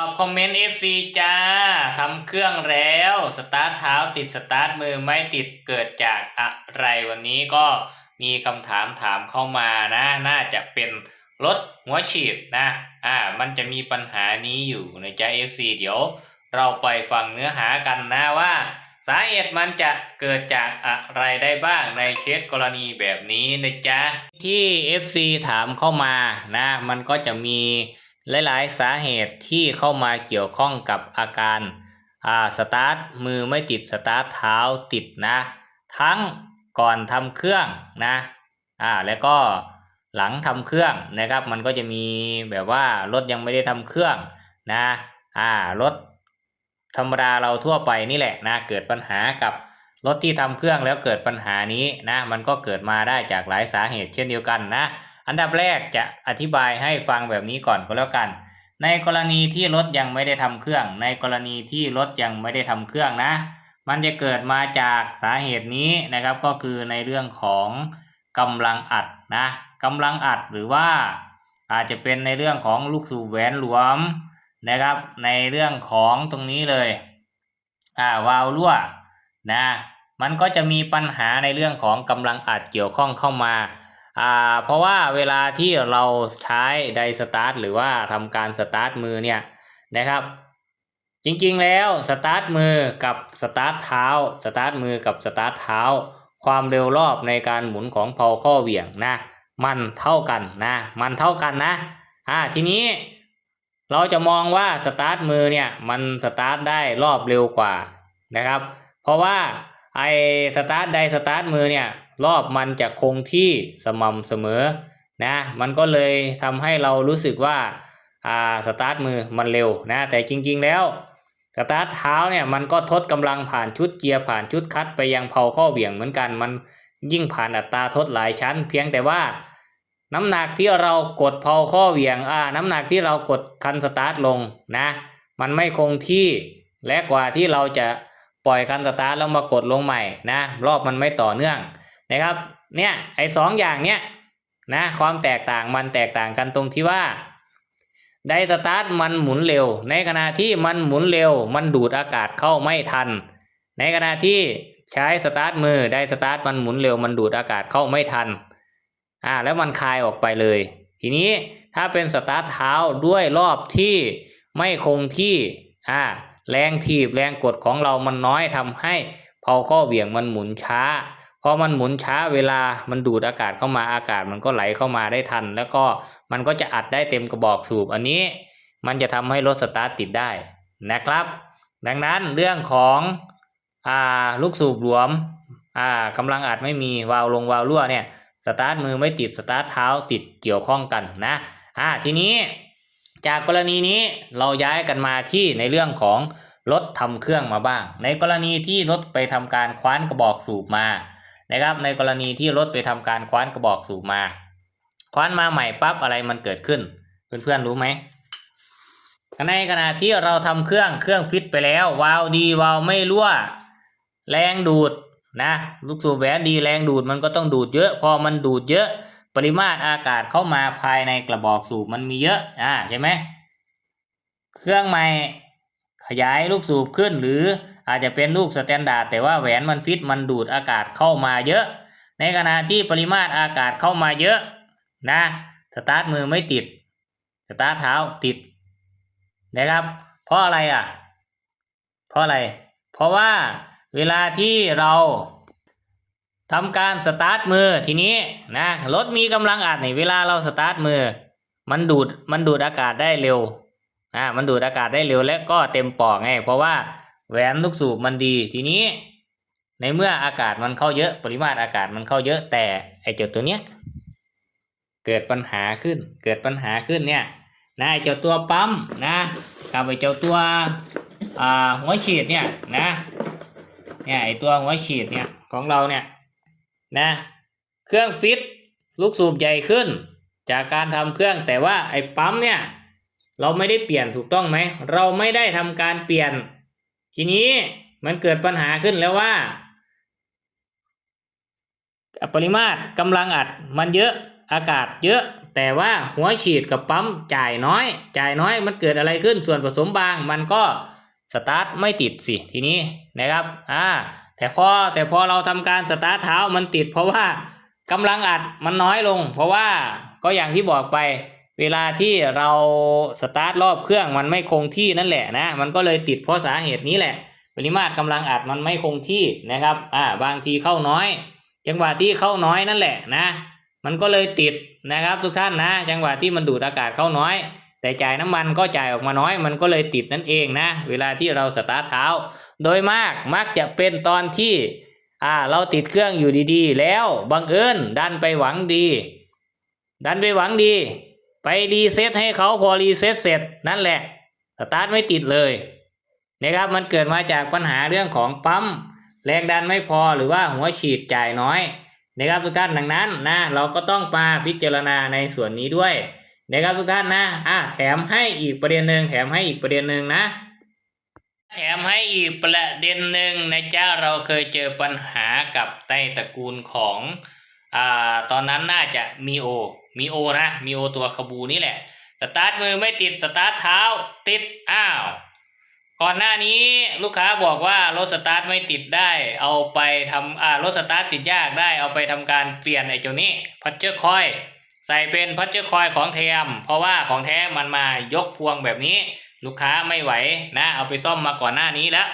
ตอบคอมเมนต์ FC จ้าทำเครื่องแล้ว สตาร์ทเท้าติดสตาร์ทมือไม่ติดเกิดจากอะไรวันนี้ก็มีคำถามถามเข้ามานะ น่าจะเป็นรถหัวฉีดนะ อ่า มันจะมีปัญหานี้อยู่ในใจ FC เดี๋ยวเราไปฟังเนื้อหากันนะว่า สาเหตุมันจะเกิดจากอะไรได้บ้างในเคสกรณีแบบนี้นะจ๊ะที่ FC ถามเข้ามานะ มันก็จะมี หลายๆ สาเหตุที่เข้ามาเกี่ยวข้องกับอาการอ่าสตาร์ทมือไม่ติดสตาร์ทเท้าติดนะ ทั้งก่อนทำเครื่องนะอ่าแล้วก็หลังทำเครื่องนะครับ มันก็จะมีแบบว่ารถยังไม่ได้ทำเครื่องนะอ่ารถธรรมดาเราทั่วไปนี่แหละนะเกิดปัญหากับรถที่ทำเครื่องแล้วเกิดปัญหานี้นะมันก็เกิดมาได้จากหลายสาเหตุเช่นเดียวกันนะ อันดับแรกจะอธิบายให้ฟังแบบนี้ก่อนก็แล้วกัน ในกรณีที่รถยังไม่ได้ทำเครื่อง ในกรณีที่รถยังไม่ได้ทำเครื่องนะ มันจะเกิดมาจากสาเหตุนี้นะครับ ก็คือในเรื่องของกำลังอัดนะกำลังอัดหรือว่าอาจจะเป็นในเรื่องของลูกสูบแหวนหลวมนะครับ ในเรื่องของตรงนี้เลยอ่าวาล์วรั่วนะมันก็จะมีปัญหาในเรื่องของกำลังอัดเกี่ยวข้องเข้ามา อ่าเพราะว่าเวลาที่เราใช้ไดสตาร์ทหรือว่าทำการสตาร์ทมือเนี่ยนะครับ จริงๆแล้วสตาร์ทมือกับสตาร์ทเท้าสตาร์ทมือกับสตาร์ทเท้า ความเร็วรอบในการหมุนของเพาข้อเหวี่ยงนะมันเท่ากันนะมันเท่ากันนะอ่าทีนี้เราจะมองว่าสตาร์ทมือเนี่ยมันสตาร์ทได้รอบเร็วกว่านะครับ เพราะว่าไอสตาร์ทใดสตาร์ทมือเนี่ย รอบมันจะคงที่สม่ำเสมอนะมันก็เลยทำให้เรารู้สึกว่าอ่าสตาร์ทมือมันเร็วนะแต่จริง ๆ แล้วสตาร์ทเท้าเนี่ยมันก็ทดกำลังผ่านชุดเกียร์ผ่านชุดคัดไปยังเพาข้อเหวี่ยงเหมือนกันมันยิ่งผ่านอัตราทดหลายชั้น เพียงแต่ว่าน้ำหนักที่เรากดเพาข้อเหวี่ยงอ่าน้ำหนักที่เรากดคันสตาร์ทลงนะ มันไม่คงที่และกว่าที่เราจะปล่อยคันสตาร์ทแล้วมากดลงใหม่นะ รอบมันไม่ต่อเนื่อง นะครับเนี่ยไอ้สองอย่างเนี้ยนะความแตกต่างมันแตกต่างกันตรงที่ว่าไดสตาร์ทมันหมุนเร็ว ในขณะที่มันหมุนเร็ว มันดูดอากาศเข้าไม่ทัน ในขณะที่ใช้สตาร์ทมือไดสตาร์ทมันหมุนเร็ว มันดูดอากาศเข้าไม่ทันอ่าแล้วมันคายออกไปเลย ทีนี้ถ้าเป็นสตาร์ทเท้าด้วยรอบที่ไม่คงที่อ่าแรงถีบแรงกดของเรามันน้อยทำให้เพาข้อเหวี่ยงมันหมุนช้า พอมันหมุนช้าเวลามันดูดอากาศเข้ามาอากาศมันก็ไหลเข้ามาได้ทัน แล้วก็มันก็จะอัดได้เต็มกระบอกสูบอันนี้ มันจะทำให้รถสตาร์ทติดได้นะครับ ดังนั้นเรื่องของอ่าลูกสูบหลวมอ่ากำลังอัดไม่มีวาล์วลงวาล์วรั่วเนี่ยสตาร์ทมือไม่ติดสตาร์ทเท้าติดเกี่ยวข้องกันนะอ่าทีนี้จากกรณีนี้เราย้ายกันมาที่ในเรื่องของรถทำเครื่องมาบ้าง ในกรณีที่รถไปทำการคว้านกระบอกสูบมา นะครับ ในกรณีที่รถไปทำการคว้านกระบอกสูบมา คว้านมาใหม่ปั๊บอะไรมันเกิดขึ้น เพื่อนๆรู้ไหมในขณะที่เราทำเครื่องเครื่องฟิตไปแล้ววาล์วดีวาล์วไม่รั่ว แรงดูดนะลูกสูบแหวนดีแรงดูดมันก็ต้องดูดเยอะ พอมันดูดเยอะ ปริมาตรอากาศเข้ามาภายในกระบอกสูบมันมีเยอะอ่าใช่ไหมเครื่องใหม่ขยายลูกสูบขึ้นหรือ อาจจะเป็นลูกสแตนดาร์ดแต่ว่าแหวนมันฟิตมันดูดอากาศเข้ามาเยอะ ในขณะที่ปริมาตรอากาศเข้ามาเยอะนะสตาร์ทมือไม่ติดสตาร์ทเท้าติดนะครับ เพราะอะไรอะ เพราะอะไร เพราะว่าเวลาที่เราทำการสตาร์ทมือทีนี้นะรถมีกำลังอัดนี่เวลาเราสตาร์ทมือ มันดูดมันดูดอากาศได้เร็วอ่ามันดูดอากาศได้เร็วและก็เต็มปอกไงเพราะว่า แหวนลูกสูบมันดีทีนี้ ในเมื่ออากาศมันเข้าเยอะปริมาตรอากาศมันเข้าเยอะแต่ไอ้เจ้าตัวเนี้ยเกิดปัญหาขึ้น เกิดปัญหาขึ้นเนี่ยนะไอ้เจ้าตัวปั๊มนะกับไอ้เจ้าตัวหัวฉีดเนี่ยนะเนี่ยไอตัวหัวฉีดเนี่ยของเราเนี่ยนะเครื่องฟิตลูกสูบใหญ่ขึ้น จากการทำเครื่องแต่ว่าไอ้ปั๊มเนี่ยเราไม่ได้เปลี่ยนถูกต้องไหมเราไม่ได้ทำการเปลี่ยน ทีนี้มันเกิดปัญหาขึ้นแล้วว่า ปริมาตรกำลังอัดมันเยอะอากาศเยอะ แต่ว่าหัวฉีดกับปั๊มจ่ายน้อย จ่ายน้อยมันเกิดอะไรขึ้นส่วนผสมบาง มันก็สตาร์ทไม่ติดสิทีนี้นะครับอ่าแต่พอแต่พอเราทำการสตาร์ทเท้ามันติด เพราะว่ากำลังอัดมันน้อยลง เพราะว่าก็อย่างที่บอกไป เวลาที่เราสตาร์ทรอบเครื่องมันไม่คงที่นั่นแหละนะ มันก็เลยติดเพราะสาเหตุนี้แหละ ปริมาตรกำลังอัดมันไม่คงที่นะครับ อ่า บางทีเข้าน้อย จังหวะที่เข้าน้อยนั่นแหละนะ มันก็เลยติดนะครับ ทุกท่านนะ จังหวะที่มันดูดอากาศเข้าน้อย แต่จ่ายน้ำมันก็จ่ายออกมาน้อย มันก็เลยติดนั่นเองนะ เวลาที่เราสตาร์ทเท้า โดยมากมักจะเป็นตอนที่ อ่า เราติดเครื่องอยู่ดีๆ แล้วบังเอิญดันไปหวังดี ดันไปหวังดี ไปรีเซ็ตให้เขาพอรีเซ็ตเสร็จนั่นแหละสตาร์ทไม่ติดเลยนะครับมันเกิดมาจากปัญหาเรื่องของปั๊มแรงดันไม่พอหรือว่าหัวฉีดจ่ายน้อยนะครับทุกท่านดังนั้นนะเราก็ต้องมาพิจารณาในส่วนนี้ด้วยนะครับทุกท่านนะอะแถมให้อีกประเด็นหนึ่งแถมให้อีกประเด็นหนึ่งนะ แถมให้อีกประเด็นหนึ่งนะจ๊ะเราเคยเจอปัญหากับในตระกูลของอ่าตอนนั้นน่าจะมีโอ มีโอนะ มีโอตัวขบูนี่แหละ สตาร์ทมือไม่ติด สตาร์ทเท้าติด อ้าว ก่อนหน้านี้ลูกค้าบอกว่ารถสตาร์ทไม่ติดได้ เอาไปทำอ่ารถสตาร์ทติดยากได้ เอาไปทำการเปลี่ยนไอ้เจ้านี้พัชเจอร์คอย ใส่เป็นพัชเจอร์คอยของแถมเพราะว่าของแท้มันมายกพวงแบบนี้ ลูกค้าไม่ไหวนะ เอาไปซ่อมมาก่อนหน้านี้แล้ว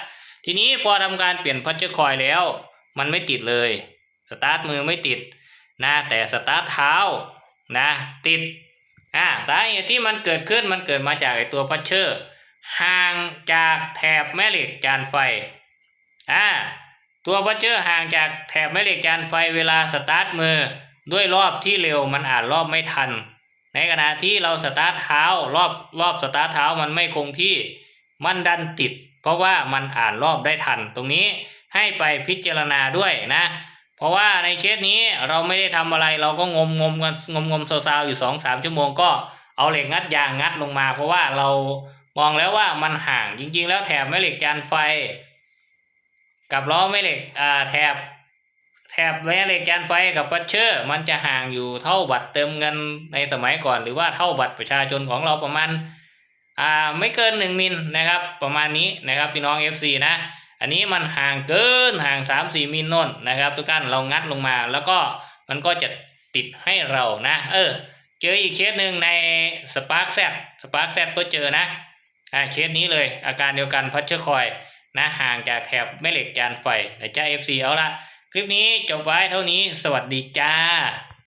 ทีนี้พอทำการเปลี่ยนพัชเจอร์คอยแล้ว มันไม่ติดเลย สตาร์ทมือไม่ติดนะแต่สตาร์ทเท้า นะติดอ่าสาเหตุที่มันเกิดขึ้นมันเกิดมาจากไอตัวพัชเชอร์ห่างจากแถบแม่เหล็กจานไฟอ่าตัวพัชเชอร์ห่างจากแถบแม่เหล็กจานไฟเวลาสตาร์ทมือด้วยรอบที่เร็วมันอ่านรอบไม่ทัน ในขณะที่เราสตาร์ทเท้ารอบรอบสตาร์ทเท้ามันไม่คงที่มันดันติด เพราะว่ามันอ่านรอบได้ทันตรงนี้ให้ไปพิจารณาด้วยนะ เพราะว่าในเคสนี้เราไม่ได้ทำอะไรเราก็งมงมกันงมงมซาวๆอยู่สองสามชั่วโมงก็เอาเหล็กงัดยางงัดลงมา เพราะว่าเรามองแล้วว่ามันห่างจริง ๆ แล้วแถบแม่เหล็กจานไฟ กับล้อแม่เหล็กอ่าแถบแถบแม่เหล็กจานไฟกับปัชเชอร์ มันจะห่างอยู่เท่าบัตรเติมเงินในสมัยก่อน หรือว่าเท่าบัตรประชาชนของเราประมาณอ่าไม่เกินหนึ่งมิลนะครับ ประมาณนี้นะครับพี่น้อง FC นะ อันนี้มันห่างเกินห่างสามสี่มิลน่นนะครับ ทุกท่านเรางัดลงมาแล้วก็มันก็จะติดให้เรานะ เออ เจออีกเคสหนึ่งในสปาร์คแซดสปาร์คแซดก็เจอนะอ่าเคสนี้เลยอาการเดียวกันพัชเชอร์คอยนะห่างจากแถบแม่เหล็กจานไฟนะจ้า FC เอาละคลิปนี้จบไว้เท่านี้สวัสดีจ้า